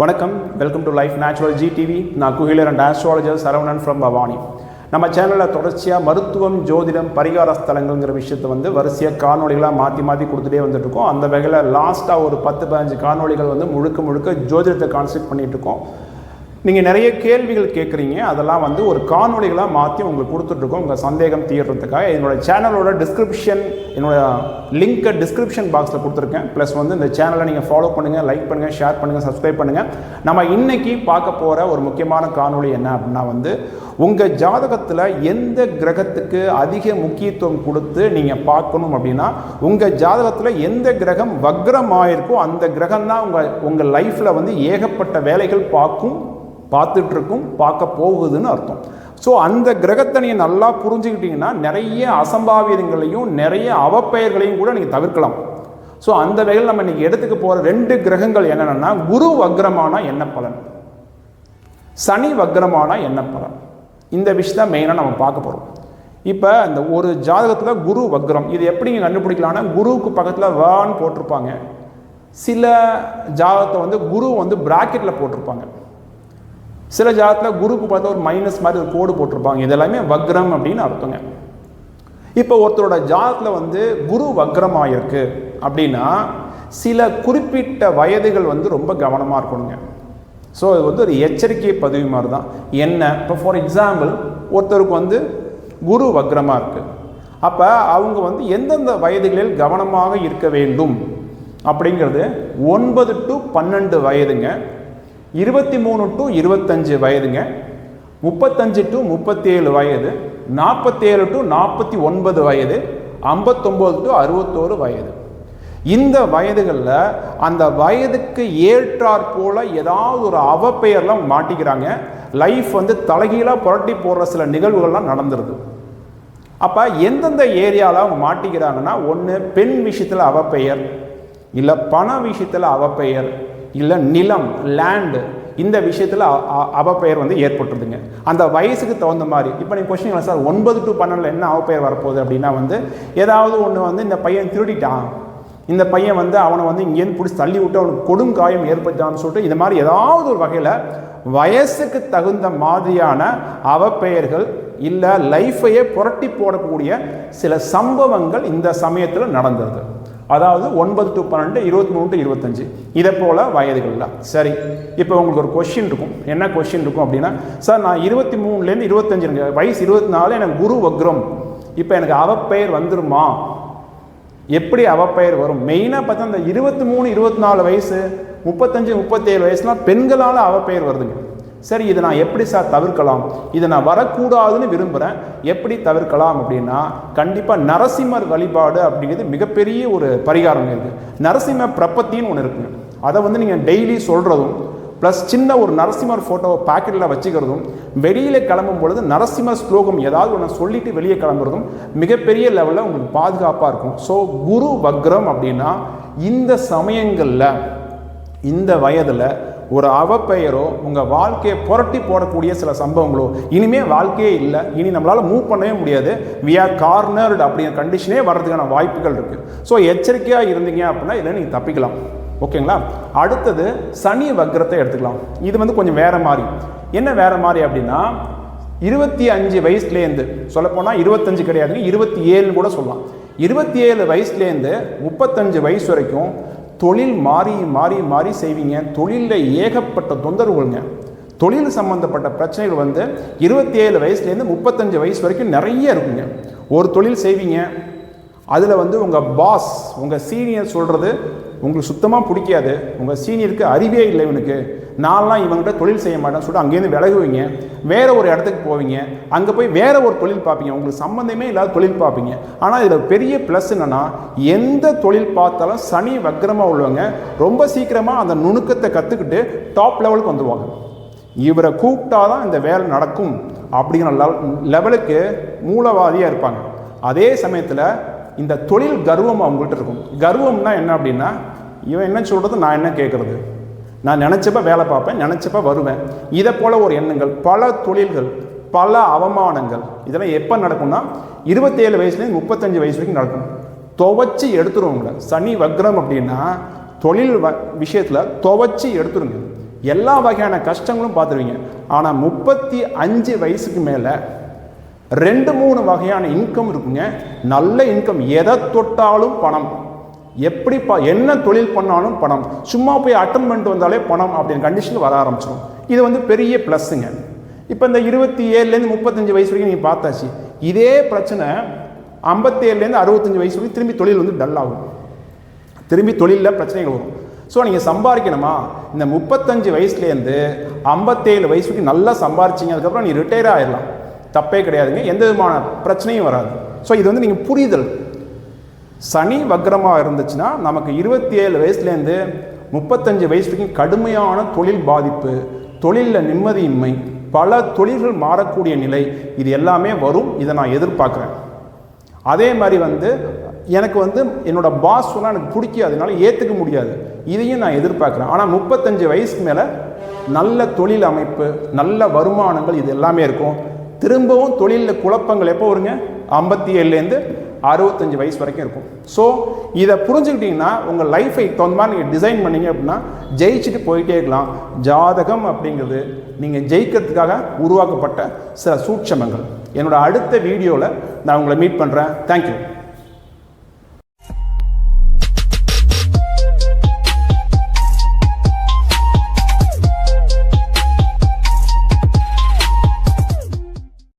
வணக்கம். Welcome to life natural GTV நான் healer and astrologer Saravanan from Bhavani. நம்ம சேனலில் தொடர்ச்சியாக மருத்துவம் ஜோதிடம் பரிகார ஸ்தலங்கள்ங்கிற விஷயத்தை வந்து வரிசையாக காணொலிகளாக மாற்றி மாற்றி கொடுத்துட்டே வந்துட்டுருக்கோம் அந்த வகையில் லாஸ்ட்டாக ஒரு பத்து பதினஞ்சு காணொலிகள் வந்து முழுக்க முழுக்க ஜோதிடத்தை கான்செப்ட் பண்ணிகிட்டு இருக்கோம். நீங்கள் நிறைய கேள்விகள் கேட்குறீங்க அதெல்லாம் வந்து ஒரு காணொலிகளாக மாற்றி உங்களுக்கு கொடுத்துட்ருக்கோம். உங்கள் சந்தேகம் தீர்றதுக்காக என்னோட சேனலோட டிஸ்கிரிப்ஷன் என்னோட லிங்க்கை டிஸ்கிரிப்ஷன் பாக்ஸில் கொடுத்துருக்கேன். ப்ளஸ் வந்து இந்த சேனலை நீங்கள் ஃபாலோ பண்ணுங்கள் லைக் பண்ணுங்கள் ஷேர் பண்ணுங்கள் சப்ஸ்கிரைப் பண்ணுங்கள் நம்ம இன்றைக்கி பார்க்க போகிற ஒரு முக்கியமான காணொளி என்ன அப்படின்னா வந்து உங்கள் ஜாதகத்தில் எந்த கிரகத்துக்கு அதிக முக்கியத்துவம் கொடுத்து நீங்கள் பார்க்கணும் அப்படின்னா உங்கள் ஜாதகத்தில் எந்த கிரகம் வக்ரமாயிருக்கோ அந்த கிரகம் தான் உங்கள் உங்கள் லைஃப்பில் வந்து ஏகப்பட்ட வேலைகள் பார்க்கும் பார்த்துட்ருக்கும் பார்க்க போகுதுன்னு அர்த்தம். ஸோ அந்த கிரகத்தை நீங்கள் நல்லா புரிஞ்சுக்கிட்டிங்கன்னா நிறைய அசம்பாவிதங்களையும் நிறைய அவப்பெயர்களையும் கூட நீங்கள் தவிர்க்கலாம். ஸோ அந்த வகையில் நம்ம இன்னைக்கு எடுத்துக்க போகிற ரெண்டு கிரகங்கள் என்னென்னா குரு வக்ரமானா என்ன பலன்? சனி வக்ரமானா என்ன பலன்? இந்த விஷயத்தான் மெயினாக நம்ம பார்க்க போகிறோம் இப்போ இந்த ஒரு ஜாதகத்தில் குரு வக்ரம் இது எப்படி நீங்கள் கண்டுபிடிக்கலாம்னா குருவுக்கு பக்கத்தில் வான்னு போட்டிருப்பாங்க. சில ஜாதகத்தை வந்து குரு வந்து பிராக்கெட்டில் போட்டிருப்பாங்க. சில ஜாதத்தில் குருக்கு பார்த்தா ஒரு மைனஸ் மாதிரி ஒரு கோடு போட்டிருப்பாங்க. இதெல்லாமே வக்ரம் அப்படின்னு அர்த்தங்க. இப்போ ஒருத்தரோட ஜாதத்தில் வந்து குரு வக்ரமாயிருக்கு அப்படின்னா சில குறிப்பிட்ட வயதுகள் வந்து ரொம்ப கவனமாக இருக்கணுங்க. ஸோ இது வந்து ஒரு எச்சரிக்கை பதிவு மாதிரி தான் என்ன? இப்போ ஃபார் எக்ஸாம்பிள் ஒருத்தருக்கு வந்து குரு வக்ரமாக இருக்குது அப்போ அவங்க வந்து எந்தெந்த வயதுகளில் கவனமாக இருக்க வேண்டும்? அப்படிங்கிறது ஒன்பது டு பன்னெண்டு வயதுங்க. இருபத்தி மூணு டு இருபத்தஞ்சு வயதுங்க. முப்பத்தஞ்சு டு முப்பத்தேழு வயது. நாற்பத்தேழு டு நாற்பத்தி ஒன்பது வயது. ஐம்பத்தொம்போது டு அறுபத்தோரு வயது. இந்த வயதுகளில் அந்த வயதுக்கு ஏற்றாற் போல் ஏதாவது ஒரு அவப்பெயர்லாம் மாட்டிக்கிறாங்க. லைஃப் வந்து தலைகீழாக புரட்டி போடுற சில நிகழ்வுகள்லாம் நடந்துருது. அப்போ எந்தெந்த ஏரியாவில் அவங்க மாட்டிக்கிறாங்கன்னா ஒன்று பெண் விஷயத்தில் அவப்பெயர் இல்லை பண விஷயத்தில் அவப்பெயர் இல்லை நிலம் லேண்டு இந்த விஷயத்தில் அவப்பெயர் வந்து ஏற்பட்டுருதுங்க. அந்த வயசுக்கு தகுந்த மாதிரி இப்போ நீங்கள் கொஸ்டின் சார் ஒன்பது டு பன்னெண்டில் என்ன அவப்பெயர் வரப்போகுது அப்படின்னா வந்து ஏதாவது ஒன்று வந்து இந்த பையன் திருடிட்டான். இந்த பையன் வந்து அவனை வந்து இங்கேருந்து பிடிச்சி தள்ளி விட்டு அவனுக்கு கொடுங்காயம் ஏற்பட்டான்னு சொல்லிட்டு இந்த மாதிரி ஏதாவது ஒரு வகையில் வயசுக்கு தகுந்த மாதிரியான அவப்பெயர்கள் இல்லை லைஃப்பையே புரட்டி போடக்கூடிய சில சம்பவங்கள் இந்த சமயத்தில் நடந்தது. அதாவது ஒன்பது டு பன்னெண்டு இருபத்தி மூணு டு இருபத்தஞ்சு. இதை போல் வயதுகள்லாம் சரி இப்போ உங்களுக்கு ஒரு கொஷின் இருக்கும். என்ன கொஷின் இருக்கும் அப்படின்னா சார் நான் இருபத்தி மூணுலேருந்து இருபத்தஞ்சு எனக்கு வயசு இருபத்தி நாலு எனக்கு குரு வக்ரம். இப்போ எனக்கு அவப்பெயர் வந்துருமா? எப்படி அவப்பெயர் வரும்? மெயினாக பார்த்தா இந்த இருபத்தி மூணு இருபத்தி நாலு வயசு முப்பத்தஞ்சு முப்பத்தேழு வயசுலாம் பெண்களால் அவப்பெயர் வருதுங்க. சரி இதை நான் எப்படி சார் தவிர்க்கலாம்? இதை நான் வரக்கூடாதுன்னு விரும்புகிறேன் எப்படி தவிர்க்கலாம் அப்படின்னா கண்டிப்பாக நரசிம்மர் வழிபாடு அப்படிங்கிறது மிகப்பெரிய ஒரு பரிகாரம் இருக்குது நரசிம்ம பிரபத்தின்னு ஒன்று இருக்குங்க. அதை வந்து நீங்கள் டெய்லி சொல்கிறதும் ப்ளஸ் சின்ன ஒரு நரசிம்மர் ஃபோட்டோவை பாக்கெட்டில் வச்சுக்கிறதும் வெளியில் கிளம்பும் பொழுது நரசிம்மர் ஸ்லோகம் ஏதாவது ஒன்று சொல்லிட்டு வெளியே கிளம்புறதும் மிகப்பெரிய லெவலில் உங்களுக்கு பாதுகாப்பாக இருக்கும். ஸோ குரு வக்ரம் அப்படின்னா இந்த சமயங்களில் இந்த வயதில் ஒரு அவப்பெயரோ உங்கள் வாழ்க்கையை புரட்டி போடக்கூடிய சில சம்பவங்களோ இனிமேல் வாழ்க்கையே இல்லை. இனி நம்மளால் மூவ் பண்ணவே முடியாது. வி ஆர் கார்னர்டு அப்படிங்கிற கண்டிஷனே வர்றதுக்கான வாய்ப்புகள் இருக்குது ஸோ எச்சரிக்கையாக இருந்தீங்க அப்படின்னா இதில் நீங்கள் தப்பிக்கலாம். ஓகேங்களா அடுத்தது சனி வக்ரத்தை எடுத்துக்கலாம். இது வந்து கொஞ்சம் வேற மாதிரி. என்ன வேற மாதிரி அப்படின்னா இருபத்தி அஞ்சு வயசுலேருந்து சொல்லப்போனால் இருபத்தஞ்சு கிடையாதுங்க இருபத்தி ஏழுன்னு கூட சொல்லலாம். இருபத்தி ஏழு வயசுலேருந்து முப்பத்தஞ்சு வயசு வரைக்கும் தொழில் மாறி மாறி மாறி செய்வீங்க. தொழிலில் ஏகப்பட்ட தொந்தரவுகள்ங்க தொழில் சம்மந்தப்பட்ட பிரச்சனைகள் வந்து இருபத்தி ஏழு வயசுலேருந்து முப்பத்தஞ்சு வயசு வரைக்கும் நிறைய இருக்குங்க. ஒரு தொழில் செய்வீங்க. அதில் வந்து உங்கள் பாஸ் உங்கள் சீனியர் சொல்கிறது உங்களுக்கு சுத்தமாக பிடிக்காது. உங்கள் சீனியருக்கு அறிவே இல்லை இவனுக்கு. நான்லாம் இவன்கிட்ட தொழில் செய்ய மாட்டேன்னு சொல்லிட்டு அங்கேருந்து விலகுவீங்க. வேறு ஒரு இடத்துக்கு போவீங்க. அங்கே போய் வேறு ஒரு தொழில் பார்ப்பீங்க. உங்களுக்கு சம்மந்தமே இல்லாத தொழில் பார்ப்பீங்க. ஆனால் இதில் பெரிய ப்ளஸ் என்னென்னா எந்த தொழில் பார்த்தாலும் சனி வக்கரமாக உள்ளவங்க ரொம்ப சீக்கிரமாக அந்த நுணுக்கத்தை கற்றுக்கிட்டு டாப் லெவலுக்கு வந்துடுவாங்க இவரை கூப்பிட்டா தான் இந்த வேலை நடக்கும் அப்படிங்கிற லெவலுக்கு மூலவாதியாக இருப்பாங்க. அதே சமயத்தில் இந்த தொழில் கர்வம் அவங்கள்ட்ட இருக்கும். கர்வம்னா என்ன அப்படின்னா இவன் என்ன சொல்கிறது நான் என்ன கேட்குறது நான் நினச்சப்ப வேலை பார்ப்பேன் நினச்சப்ப வருவேன். இதை போல் ஒரு எண்ணங்கள் பல தொழில்கள் பல அவமானங்கள் இதெல்லாம் எப்போ நடக்கும்னா இருபத்தேழு வயசுலேருந்து முப்பத்தஞ்சு வயசு வரைக்கும் நடக்கும். துவச்சி எடுத்துருவோங்க சனி வக்ரம் அப்படின்னா தொழில் வ விஷயத்தில் துவச்சி எடுத்துருங்க. எல்லா வகையான கஷ்டங்களும் பார்த்துருவீங்க. ஆனால் முப்பத்தி அஞ்சு வயசுக்கு மேலே ரெண்டு மூணு வகையான இன்கம் இருக்குங்க. நல்ல இன்கம் எதை தொட்டாலும் பணம். எப்படி ப என்ன தொழில் பண்ணாலும் பணம். சும்மா போய் அட்டன் பண்ணிட்டு வந்தாலே பணம் அப்படின்னு கண்டிஷன் வர ஆரம்பிச்சிடும் இது வந்து பெரிய ப்ளஸ்ஸுங்க இப்போ இந்த இருபத்தி ஏழுலேருந்து முப்பத்தஞ்சு வயசு வரைக்கும் நீங்கள் பார்த்தாச்சு. இதே பிரச்சனை ஐம்பத்தேழுலேருந்து அறுபத்தஞ்சு வயசு வரைக்கும் திரும்பி தொழில் வந்து டல் ஆகும். திரும்பி தொழிலில் பிரச்சனைகள் வரும். ஸோ நீங்கள் சம்பாதிக்கணுமா? இந்த முப்பத்தஞ்சு வயசுலேருந்து ஐம்பத்தேழு வயசு வரைக்கும் நல்லா சம்பாரிச்சிங்க அதுக்கப்புறம் நீ ரிட்டையர் ஆயிடலாம் தப்பே கிடையாதுங்க. எந்த விதமான பிரச்சனையும் வராது. ஸோ இது வந்து நீங்கள் புரிதல். சனி வக்ரமாக இருந்துச்சுன்னா நமக்கு இருபத்தி ஏழு வயசுலேருந்து முப்பத்தஞ்சு வயசு வரைக்கும் கடுமையான தொழில் பாதிப்பு தொழிலில் நிம்மதியின்மை பல தொழில்கள் மாறக்கூடிய நிலை இது எல்லாமே வரும். இதை நான் எதிர்பார்க்குறேன். அதே மாதிரி வந்து எனக்கு வந்து என்னோட பாஸ் சொன்னால் எனக்கு பிடிக்காதுனால ஏற்றுக்க முடியாது. இதையும் நான் எதிர்பார்க்குறேன். ஆனால் முப்பத்தஞ்சு வயசுக்கு மேலே நல்ல தொழில் அமைப்பு நல்ல வருமானங்கள் இது எல்லாமே இருக்கும். திரும்பவும் தொழிலில் குழப்பங்கள் எப்போ வருங்க? ஐம்பத்தி ஏழுலேருந்து அறுபத்தஞ்சு வயசு வரைக்கும் இருக்கும். ஸோ இதை புரிஞ்சுக்கிட்டிங்கன்னா உங்கள் லைஃபை தகுந்த மாதிரி நீங்கள் டிசைன் பண்ணீங்க அப்படின்னா ஜெயிச்சுட்டு போயிட்டே இருக்கலாம். ஜாதகம் அப்படிங்கிறது நீங்கள் ஜெயிக்கிறதுக்காக உருவாக்கப்பட்ட சில சூட்சமங்கள். என்னோடய அடுத்த வீடியோவில் நான் உங்களை மீட் பண்ணுறேன் தேங்க்யூ